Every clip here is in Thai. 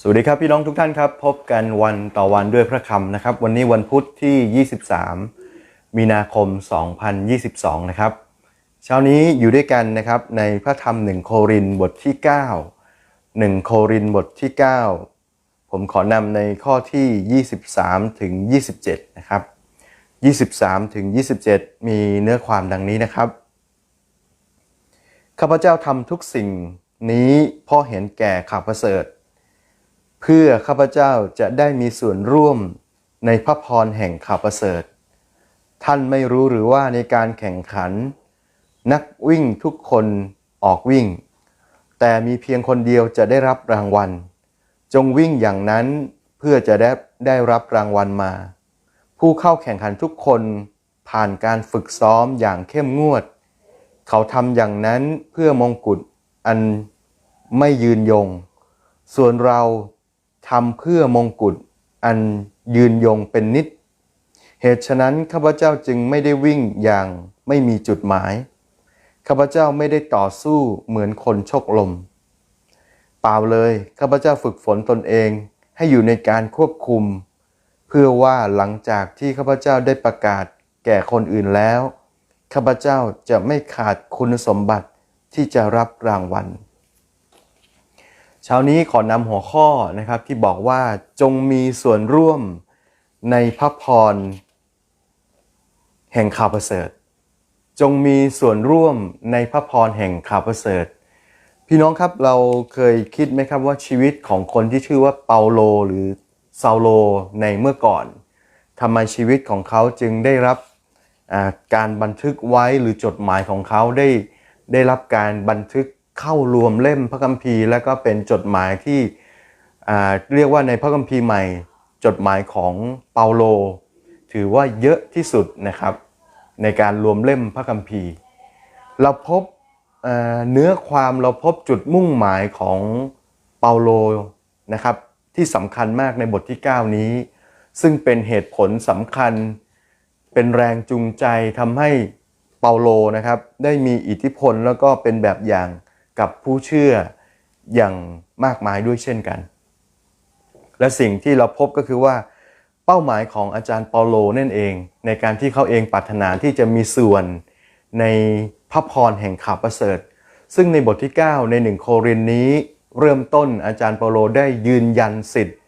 สวัสดีครับพี่น้องทุกท่านครับ พบกันวันต่อวันด้วยพระคำนะครับ วันนี้วันพุธที่ 23 มีนาคม 2022 นะครับ เช้านี้อยู่ด้วยกันนะครับในพระธรรมหนึ่งโครินบทที่ 9 1 โครินบทที่ 9 ผมขอนำในข้อที่ 23 ถึง 27 นะครับ 23 ถึง 27 มีเนื้อความดังนี้นะครับ ข้าพเจ้าทำทุกสิ่งนี้เพราะเห็นแก่ข่าวประเสริฐ เพื่อข้าพเจ้าจะได้มีส่วนร่วมในพระพรแห่งข่าวประเสริฐ ท่านไม่รู้หรือว่าในการแข่งขัน นักวิ่งทุกคนออกวิ่ง แต่มีเพียงคนเดียวจะได้รับรางวัล จงวิ่งอย่างนั้นเพื่อจะได้ได้รับรางวัลมา ผู้เข้าแข่งขันทุกคนผ่านการฝึกซ้อมอย่างเข้มงวด เขาทำอย่างนั้นเพื่อมงกุฎอันไม่ยืนยง ส่วนเรา ทำเพื่อมงกุฎอันยืนยงเป็นนิด เหตุฉะนั้นข้าพเจ้าจึงไม่ได้วิ่งอย่างไม่มีจุดหมาย ข้าพเจ้าไม่ได้ต่อสู้เหมือนคนชกลม เปล่าเลยข้าพเจ้าฝึกฝนตนเองให้อยู่ในการควบคุม เพื่อว่าหลังจากที่ข้าพเจ้าได้ประกาศแก่คนอื่นแล้วข้าพเจ้าจะไม่ขาดคุณสมบัติที่จะรับรางวัล เช้านี้ขอนำหัวข้อนะครับที่บอกว่าจงมีส่วนร่วมในพระพร แห่งข่าวประเสริฐ จงมีส่วนร่วมในพระพรแห่งข่าวประเสริฐ พี่น้องครับเราเคยคิดไหมครับว่าชีวิตของคนที่ชื่อว่าเปาโลหรือซาโลในเมื่อก่อนทำไมชีวิตของเขาจึงได้รับการบันทึกไว้หรือจดหมายของเขาได้ได้รับการบันทึก เข้ารวมเล่มพระคัมภีร์ และก็เป็นจดหมายที่เรียกว่าในพระคัมภีร์ใหม่ จดหมายของเปาโล ถือว่าเยอะที่สุดนะครับ ในการรวมเล่มพระคัมภีร์ เราพบเอ่อเนื้อความเราพบจุดมุ่งหมายของเปาโลนะครับที่สำคัญมากในบทที่ 9 นี้ ซึ่งเป็นเหตุผลสำคัญ เป็นแรงจูงใจทำให้เปาโลนะครับได้มีอิทธิพลแล้วก็เป็นแบบอย่าง กับผู้เชื่ออย่างมากมายด้วยเช่นกัน และสิ่งที่เราพบก็คือว่า เป้าหมายของอาจารย์เปาโลนั่นเอง ในการที่เขาเองปรารถนาที่จะมีส่วนในพระพรแห่งข่าวประเสริฐ ซึ่งในบทที่ 9 ในหนึ่งโครินนี้ เริ่มต้นอาจารย์เปาโลได้ยืนยันสิทธิ์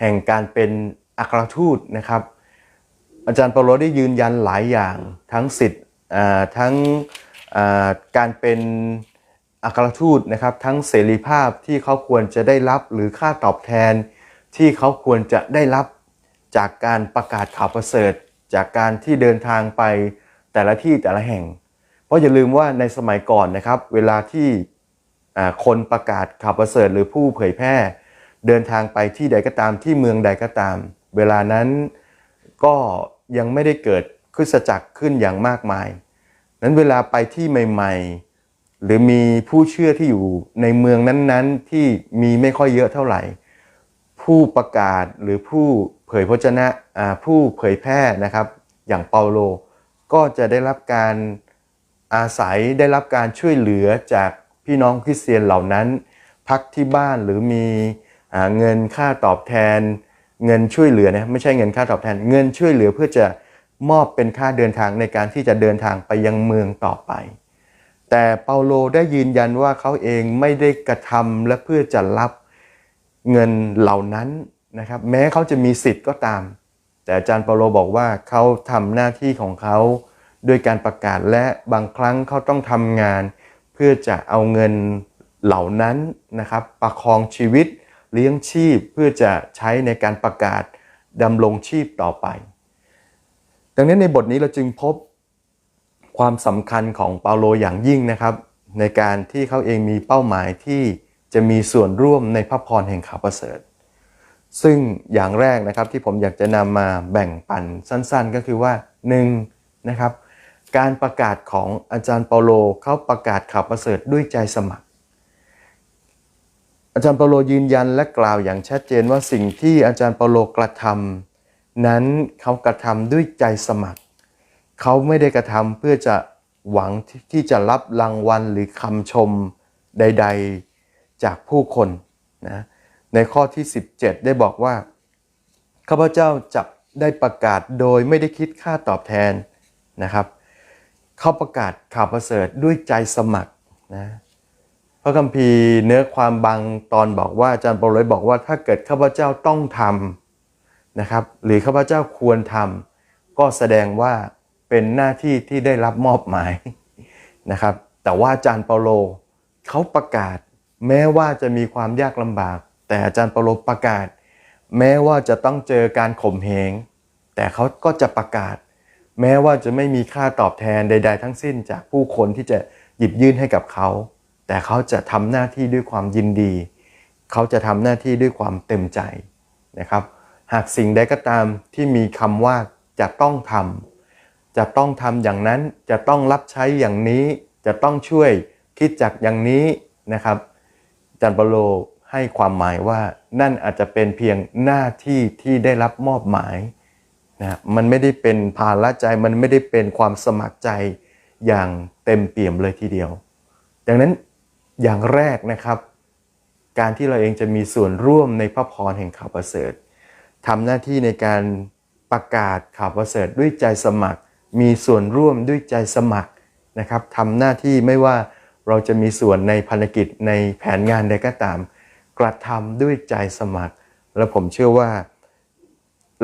แห่งการเป็นอัครทูตนะครับ อาจารย์เปาโลได้ยืนยันหลายอย่างทั้งสิทธิ์ทั้งการเป็น อัครทูตนะครับทั้งเสรีภาพที่เขาควรจะได้รับหรือค่าตอบแทน ที่เขาควรจะได้รับจากการประกาศข่าวประเสริฐ จากการที่เดินทางไปแต่ละที่แต่ละแห่ง เพราะอย่าลืมว่าในสมัยก่อนนะครับ เวลาที่คนประกาศข่าวประเสริฐ หรือผู้เผยแพร่ เดินทางไปที่ใดก็ตามที่เมืองใดก็ตาม เวลานั้นก็ยังไม่ได้เกิดคริสตจักรขึ้นอย่างมากมาย นั้นเวลาไปที่ใหม่ ๆ หรือมีผู้เชื่อที่อยู่ในเมืองนั้นๆ ที่มีไม่ค่อยเยอะเท่าไหร่ ผู้ประกาศหรือผู้เผยพระชนะผู้เผยแพร่นะครับอย่างเปาโลก็จะได้รับการอาศัยได้รับการช่วยเหลือจากพี่น้องคริสเตียนเหล่านั้น พักที่บ้านหรือมีอเงินค่าตอบแทน เงินช่วยเหลือนะไม่ใช่เงินค่าตอบแทน เงินช่วยเหลือเพื่อจะมอบเป็นค่าเดินทางในการที่จะเดินทางไปยังเมืองต่อไป แต่เปาโลได้ยืนยันว่าเขาเองไม่ได้กระทำและเพื่อจะรับเงินเหล่านั้นนะครับ แม้เขาจะมีสิทธิ์ก็ตาม แต่อาจารย์เปาโลบอกว่าเขาทำหน้าที่ของเขาด้วยการประกาศและบางครั้งเขาต้องทำงาน เพื่อจะเอาเงินเหล่านั้นนะครับ ประคองชีวิตเลี้ยงชีพเพื่อจะใช้ในการประกาศดำรงชีพต่อไป ดังนั้นในบทนี้เราจึงพบ ความสำคัญของเปาโลอย่างยิ่งนะครับ ในการที่เขาเองมีเป้าหมายที่จะมีส่วนร่วมในพระพรแห่งข่าวประเสริฐ ซึ่งอย่างแรกนะครับที่ผมอยากจะนำมาแบ่งปันสั้นๆ ก็คือว่า1นะครับการประกาศของอาจารย์เปาโลเขาประกาศข่าวประเสริฐด้วยใจสมัคร อาจารย์เปาโลยืนยันและกล่าวอย่างชัดเจนว่าสิ่งที่อาจารย์เปาโลกระทำนั้นเขากระทำด้วยใจสมัคร เขาไม่ได้กระทำเพื่อจะหวังที่จะรับรางวัลหรือคำชมใด ๆจากผู้คนนะในข้อที่ 17 ได้บอกว่าข้าพเจ้าจะได้ประกาศโดยไม่ได้คิดค่าตอบแทนนะครับเขาประกาศข่าวประเสริฐด้วยใจสมัครนะพระคัมภีร์เนื้อความบางตอนบอกว่าอาจารย์เปาโลบอกว่าถ้าเกิดข้าพเจ้าต้องทำนะครับ หรือข้าพเจ้าควรทำก็แสดงว่า เป็นหน้าที่ที่ได้รับมอบหมายนะครับ แต่ว่าอาจารย์เปาโลเขาประกาศ แม้ว่าจะมีความยากลำบาก แต่อาจารย์เปาโลประกาศ แม้ว่าจะต้องเจอการข่มเหงแต่เขาก็จะประกาศ แม้ว่าจะไม่มีค่าตอบแทนใด ๆ ทั้งสิ้นจากผู้คนที่จะหยิบยื่นให้กับเขา แต่เขาจะทำหน้าที่ด้วยความยินดี เขาจะทำหน้าที่ด้วยความเต็มใจนะครับ หากสิ่งใดก็ตามที่มีคำว่าจะต้องทำ จะต้องทำอย่างนั้นจะต้องรับใช้อย่างนี้ จะต้องช่วยคิดจักอย่างนี้นะครับจารย์เปโลให้ความหมายว่านั่นอาจจะเป็นเพียงหน้าที่ที่ได้รับมอบหมายนะมันไม่ได้เป็นภาระใจมันไม่ได้เป็นความสมัครใจอย่างเต็มเปี่ยมเลยทีเดียว ดังนั้นอย่างแรกนะครับ การที่เราเองจะมีส่วนร่วมในพระพรแห่งข่าวประเสริฐทำหน้าที่ในการประกาศข่าวประเสริฐด้วยใจสมัคร มีส่วนร่วมด้วยใจสมัครนะครับทำหน้าที่ไม่ว่าเราจะมีส่วนในภารกิจในแผนงานใดก็ตาม กระทำด้วยใจสมัคร และผมเชื่อว่า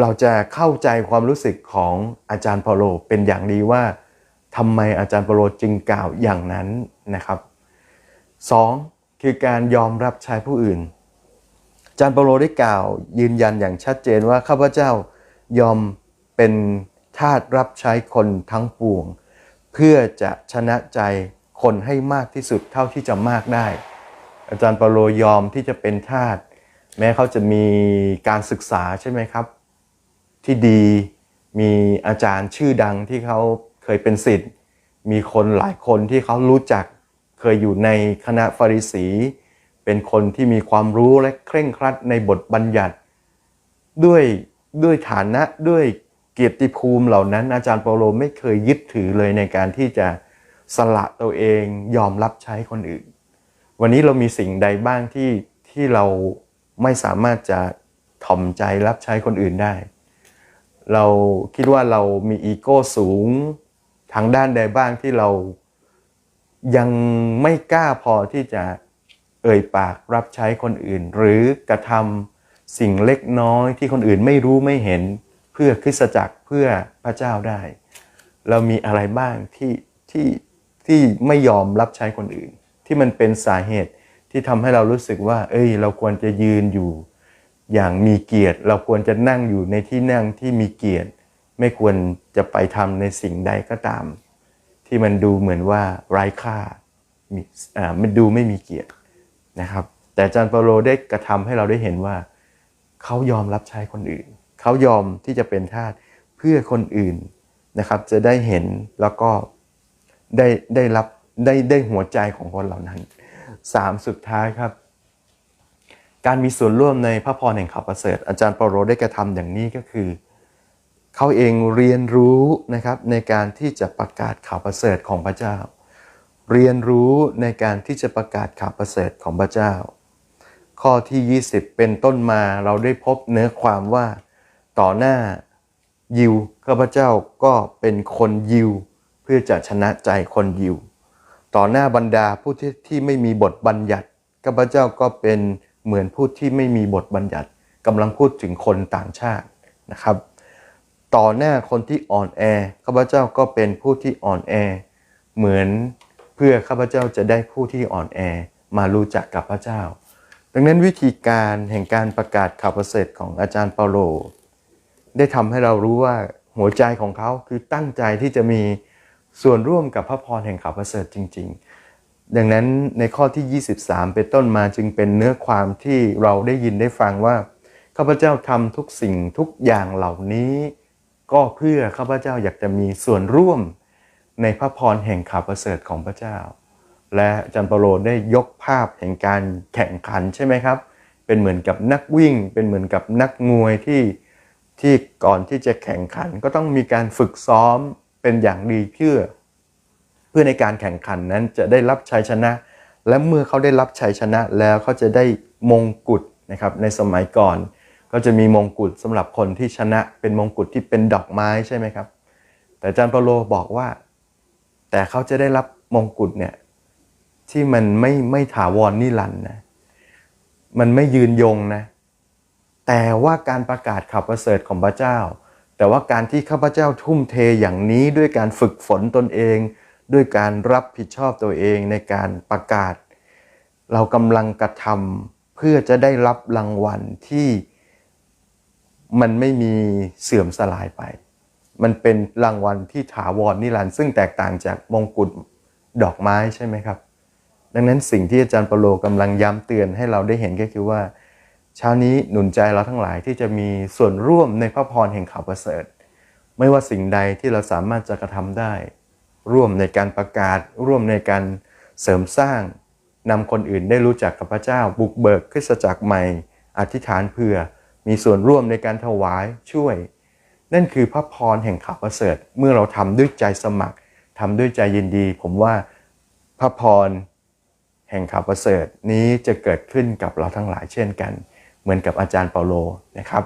เราจะเข้าใจความรู้สึกของอาจารย์เปาโลเป็นอย่างดีว่าทำไมอาจารย์เปาโลจึงกล่าวอย่างนั้นนะครับ 2. คือการยอมรับใช้ผู้อื่น อาจารย์เปาโลได้กล่าวยืนยันอย่างชัดเจนว่าข้าพเจ้ายอมเป็น ทาสรับใช้คนทั้งปวง เพื่อจะชนะใจคนให้มากที่สุดเท่าที่จะมากได้ อาจารย์เปาโลยอมที่จะเป็นทาสแม้เขาจะมีการศึกษาใช่ไหมครับ ที่ดีมีอาจารย์ชื่อดังที่เขาเคยเป็นศิษย์มีคนหลายคนที่เขารู้จักเคยอยู่ในคณะฟาริสี เป็นคนที่มีความรู้และเคร่งครัดในบทบัญญัติ ด้วยด้วยฐานะด้วย เกียรติภูมิเหล่านั้น อาจารย์เปาโลไม่เคยยึดถือเลยในการที่จะสละตัวเองยอมรับใช้คนอื่น วันนี้เรามีสิ่งใดบ้างที่ที่เราไม่สามารถจะถ่อมใจรับใช้คนอื่นได้ เราคิดว่าเรามีอีโก้สูงทางด้านใดบ้างที่เรายังไม่กล้าพอที่จะเอ่ยปากรับใช้คนอื่น หรือกระทำสิ่งเล็กน้อยที่คนอื่นไม่รู้ไม่เห็น พื่อคริสตจักรเพื่อพระเจ้าได้ เรามีอะไรบ้างที่ที่ที่ไม่ยอมรับใช้คนอื่น ที่มันเป็นสาเหตุที่ทำให้เรารู้สึกว่า เอ้ย เราควรจะยืนอยู่ อย่างมีเกียรติ เราควรจะนั่งอยู่ในที่นั่งที่มีเกียรติ ไม่ควรจะไปทำในสิ่งใดก็ตาม ที่มันดูเหมือนว่าไร้ค่ามีอ่ามันดูไม่มีเกียรตินะครับ แต่อาจารย์เปาโลได้กระทำให้เราได้เห็นว่า เขายอมรับใช้คนอื่น เขายอมที่จะเป็นทาสเพื่อคนอื่นนะครับ จะได้เห็นแล้วก็ได้ได้รับได้ได้หัวใจของคนเหล่านั้นสามสุดท้ายครับ การมีส่วนร่วมในพระพรแห่งข่าวประเสริฐ อาจารย์ปาโลได้กระทำอย่างนี้ก็คือ เขาเองเรียนรู้นะครับในการที่จะประกาศข่าวประเสริฐของพระเจ้า เรียนรู้ในการที่จะประกาศข่าวประเสริฐของพระเจ้า ข้อที่ 20 เป็นต้นมาเราได้พบเนื้อความว่า ต่อหน้ายิวข้าพเจ้าก็เป็นคนยิว เพื่อจะชนะใจคนยิว ต่อหน้าบรรดาผู้ที่ที่ไม่มีบทบัญญัติข้าพเจ้าก็เป็นเหมือนผู้ที่ไม่มีบทบัญญัติกำลังพูดถึงคนต่างชาตินะครับ ต่อหน้าคนที่อ่อนแอข้าพเจ้าก็เป็นผู้ที่อ่อนแอ เหมือนเพื่อข้าพเจ้าจะได้ผู้ที่อ่อนแอมารู้จักกับพระเจ้า ดังนั้นวิธีการแห่งการประกาศข่าวประเสริฐของอาจารย์เปาโล ได้ทำให้เรารู้ว่าหัวใจของเขาคือตั้งใจที่จะมีส่วนร่วมกับพระพรแห่งข่าวประเสริฐจริง ๆ ดังนั้นในข้อที่ 23 เป็นต้นมาจึงเป็นเนื้อความที่เราได้ยินได้ฟังว่าข้าพเจ้าทำทุกสิ่งทุกอย่างเหล่านี้ ก็เพื่อข้าพเจ้าอยากจะมีส่วนร่วมในพระพรแห่งข่าวประเสริฐของพระเจ้า และจารย์เปาโลได้ยกภาพแห่งการแข่งขันใช่ไหมครับ เป็นเหมือนกับนักวิ่ง เป็นเหมือนกับนักมวยที่ ที่ก่อนที่จะแข่งขันก็ต้องมีการฝึกซ้อมเป็นอย่างดีเพื่อ เพื่อในการแข่งขันนั้นจะได้รับชัยชนะ และเมื่อเขาได้รับชัยชนะแล้วเขาจะได้มงกุฎนะครับในสมัยก่อน ก็จะมีมงกุฎสำหรับคนที่ชนะเป็นมงกุฎที่เป็นดอกไม้ใช่ไหมครับ แต่อาจารย์เปโลบอกว่า แต่เขาจะได้รับมงกุฎเนี่ยที่มันไม่ไม่ถาวรนิรันดร์นะมันไม่ยืนยงนะ แต่ว่าการประกาศข่าวประเสริฐของพระเจ้า แต่ว่าการที่ข้าพเจ้าทุ่มเทอย่างนี้ด้วยการฝึกฝนตนเอง ด้วยการรับผิดชอบตัวเองในการประกาศ เรากำลังกระทำเพื่อจะได้รับรางวัลที่มันไม่มีเสื่อมสลายไป มันเป็นรางวัลที่ถาวรนิรันดร์ซึ่งแตกต่างจากมงกุฎดอกไม้ใช่ไหมครับ ดังนั้นสิ่งที่อาจารย์ปโลกำลังย้ำเตือนให้เราได้เห็นก็คือว่า เช้านี้หนุนใจเราทั้งหลายที่จะมีส่วนร่วมในพระพรแห่งข่าวประเสริฐ ไม่ว่าสิ่งใดที่เราสามารถจะกระทำได้ ร่วมในการประกาศ ร่วมในการเสริมสร้างนำคนอื่นได้รู้จักกับพระเจ้า บุกเบิกคริสตจักรใหม่ อธิษฐานเพื่อ มีส่วนร่วมในการถวายช่วย นั่นคือพระพรแห่งข่าวประเสริฐ เมื่อเราทำด้วยใจสมัครทำด้วยใจยินดี ผมว่าพระพรแห่งข่าวประเสริฐนี้จะเกิดขึ้นกับเราทั้งหลายเช่นกัน เหมือนกับอาจารย์เปาโลนะครับ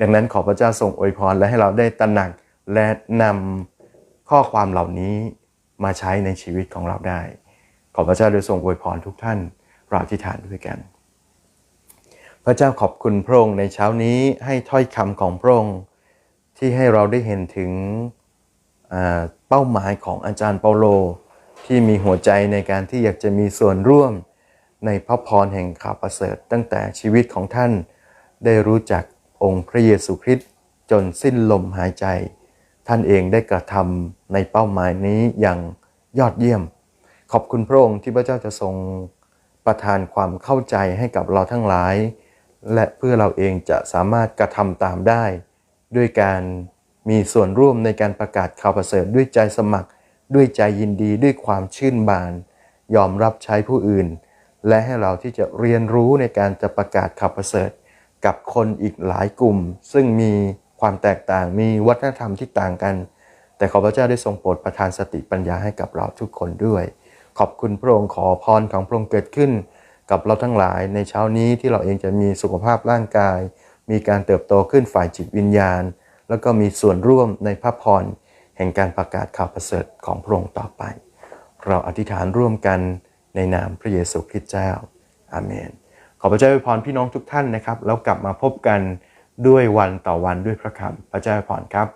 ดังนั้นขอพระเจ้าทรงอวยพรและให้เราได้ตระหนักและนำข้อความเหล่านี้มาใช้ในชีวิตของเราได้ ขอพระเจ้าโดยทรงอวยพรทุกท่านเราอธิษฐานด้วยกัน พระเจ้าขอบคุณพระองค์ในเช้านี้ให้ถ้อยคำของพระองค์ที่ให้เราได้เห็นถึงเป้าหมายของอาจารย์เปาโลที่มีหัวใจในการที่อยากจะมีส่วนร่วม ในพระพรแห่งข่าวประเสริฐตั้งแต่ชีวิตของท่าน ได้รู้จักองค์พระเยซูคริสต์จนสิ้นลมหายใจ ท่านเองได้กระทำในเป้าหมายนี้อย่างยอดเยี่ยม ขอบคุณพระองค์ที่พระเจ้าจะทรงประทานความเข้าใจให้กับเราทั้งหลาย และเพื่อเราเองจะสามารถกระทำตามได้ ด้วยการมีส่วนร่วมในการประกาศข่าวประเสริฐด้วยใจสมัคร ด้วยใจยินดีด้วยความชื่นบาน ยอมรับใช้ผู้อื่น และให้เราที่จะเรียนรู้ในการจะประกาศข่าวประเสริฐ กับคนอีกหลายกลุ่ม ซึ่งมีความแตกต่างมีวัฒนธรรมที่ต่างกัน แต่ขอพระเจ้าได้ทรงโปรดประทานสติปัญญาให้กับเราทุกคนด้วย ขอบคุณพระองค์ขอพรของพระองค์เกิดขึ้น กับเราทั้งหลายในเช้านี้ที่เราเองจะมีสุขภาพร่างกาย มีการเติบโตขึ้นฝ่ายจิตวิญญาณ แล้วก็มีส่วนร่วมในพระพรแห่งการประกาศข่าวประเสริฐของพระองค์ต่อไป เราอธิษฐานร่วมกัน ในนามพระเยซูคริสต์เจ้าอาเมน ขอพระเจ้าอวยพรพี่น้องทุกท่านนะครับ แล้วกลับมาพบกันด้วยวันต่อวันด้วยพระคำพระเจ้าอวยพรครับ